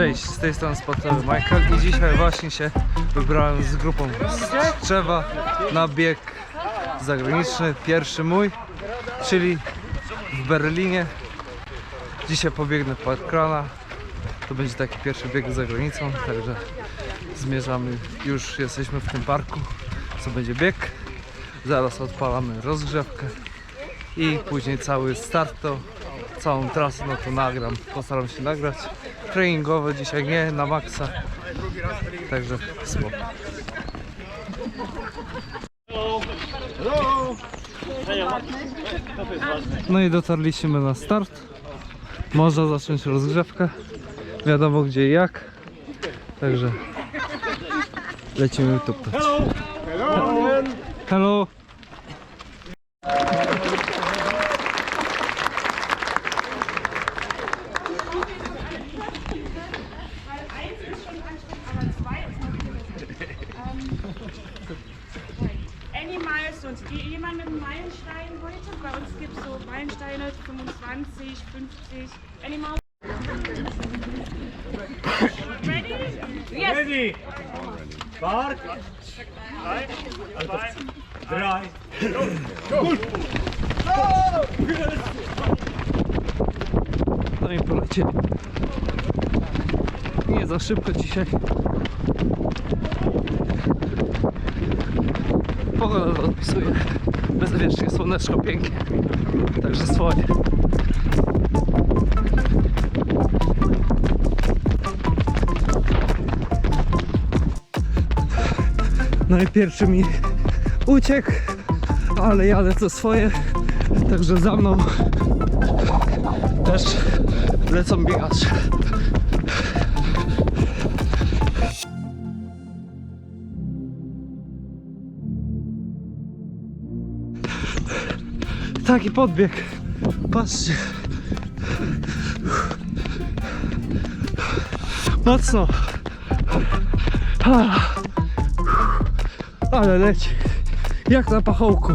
Cześć, z tej strony sportowy Michael i dzisiaj właśnie się wybrałem z grupą z Trzewa na bieg zagraniczny, pierwszy mój, czyli w Berlinie. Dzisiaj pobiegnę Parkrana, to będzie taki pierwszy bieg za granicą, także zmierzamy, już jesteśmy w tym parku, co będzie bieg. Zaraz odpalamy rozgrzewkę i później cały start to całą trasę no to nagram, postaram się nagrać. Treningowe dzisiaj nie, na maksa. Także spoko. No i dotarliśmy na start. Można zacząć rozgrzewkę. Wiadomo gdzie i jak. Także lecimy tuptać. Hello! Hello! Eins Any Milestones. Die- Jemand mit einem Meilenstein heute? Bei uns gibt es so Meilensteine 25, 50. Any Mile- Ready? Yes. Ready? Park. Drei, zwei, drei. No i polecieli. Nie za szybko dzisiaj. Pogoda to odpisuje. Bezwiecznie, słoneczko pięknie. Także swoje. No i pierwszy mi uciekł, ale ja lecę swoje. Także za mną też lecą biegacze. Taki podbieg. Patrzcie. Mocno. Ale leci. Jak na pachołku.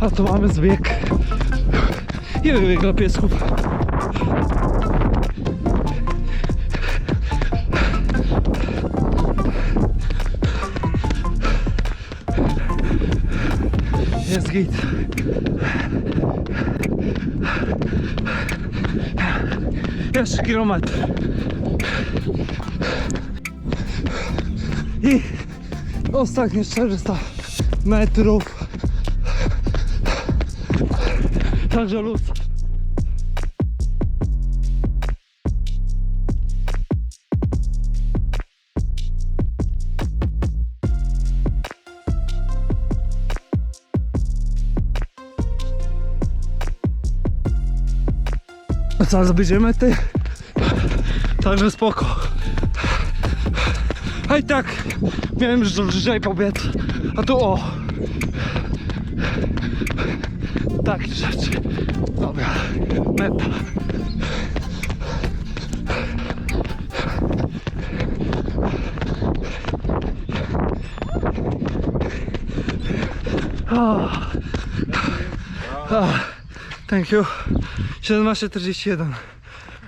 A tu mamy zbieg. I wybieg dla piesków. Jest git. Jeszcze kilometr. I ostatnie 400 metrów. Także luz. Zaraz będziemy ty. Także spoko. A i tak miałem już lżej pobiec. A tu o. Takie rzeczy. Dobra, meta. Ah. Ah. Thank you. 17.41.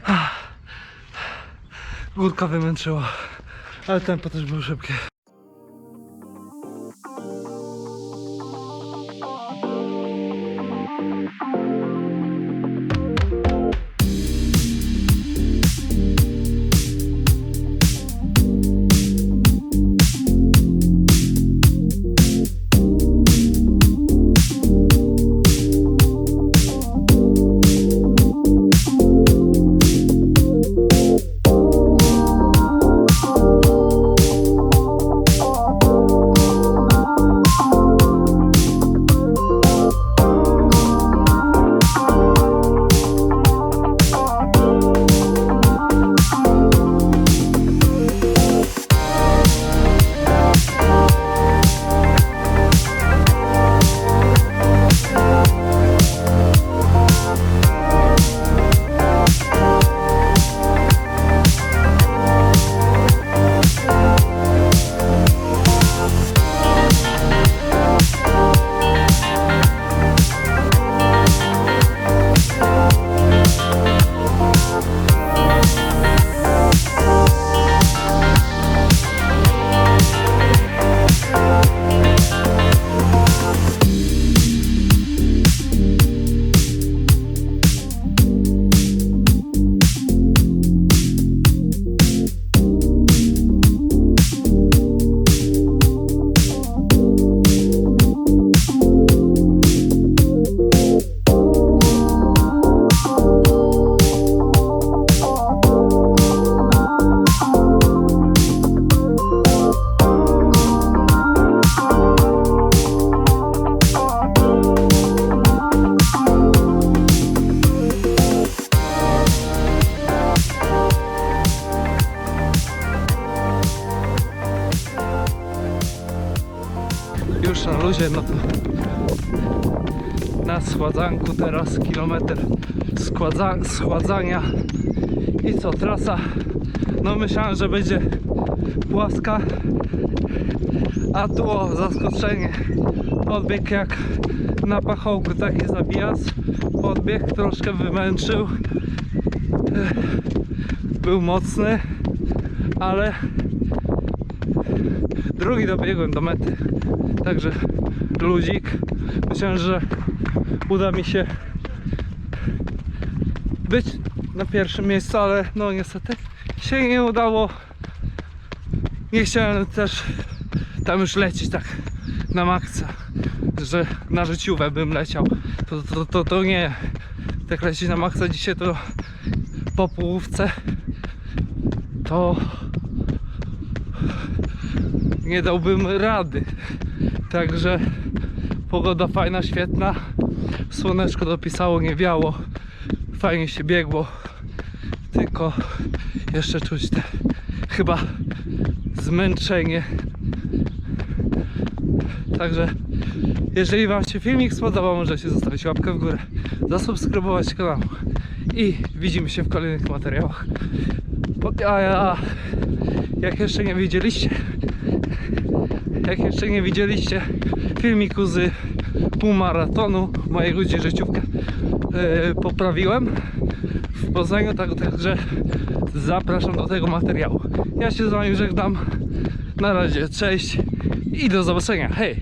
Ah. Górka wymęczyła, ale tempo też było szybkie. Luzie, to na schładzanku teraz kilometr składza, schładzania i co, trasa? No myślałem, że będzie płaska a tu o, zaskoczenie. Odbieg jak na pachołku taki zabijacz podbieg troszkę wymęczył. Był mocny ale drugi dobiegłem do mety także ludzik myślałem, że uda mi się być na pierwszym miejscu, ale no niestety się nie udało nie chciałem też tam już lecieć tak na maksa, że na życiówę bym leciał. To, to, to, to nie. Tak lecieć na maksa dzisiaj to po połówce to nie dałbym rady. Także pogoda fajna, świetna. Słoneczko dopisało, nie wiało. Fajnie się biegło. Tylko jeszcze czuć te chyba zmęczenie. Także jeżeli Wam się filmik spodobał, możecie zostawić łapkę w górę, zasubskrybować kanał i widzimy się w kolejnych materiałach. A, a jak jeszcze nie widzieliście, jak jeszcze nie widzieliście filmiku z półmaratonu mojego gdzie życiówkę e, poprawiłem w Poznaniu, tak, także zapraszam do tego materiału. Ja się z Wami żegnam. Na razie, cześć i do zobaczenia. Hej!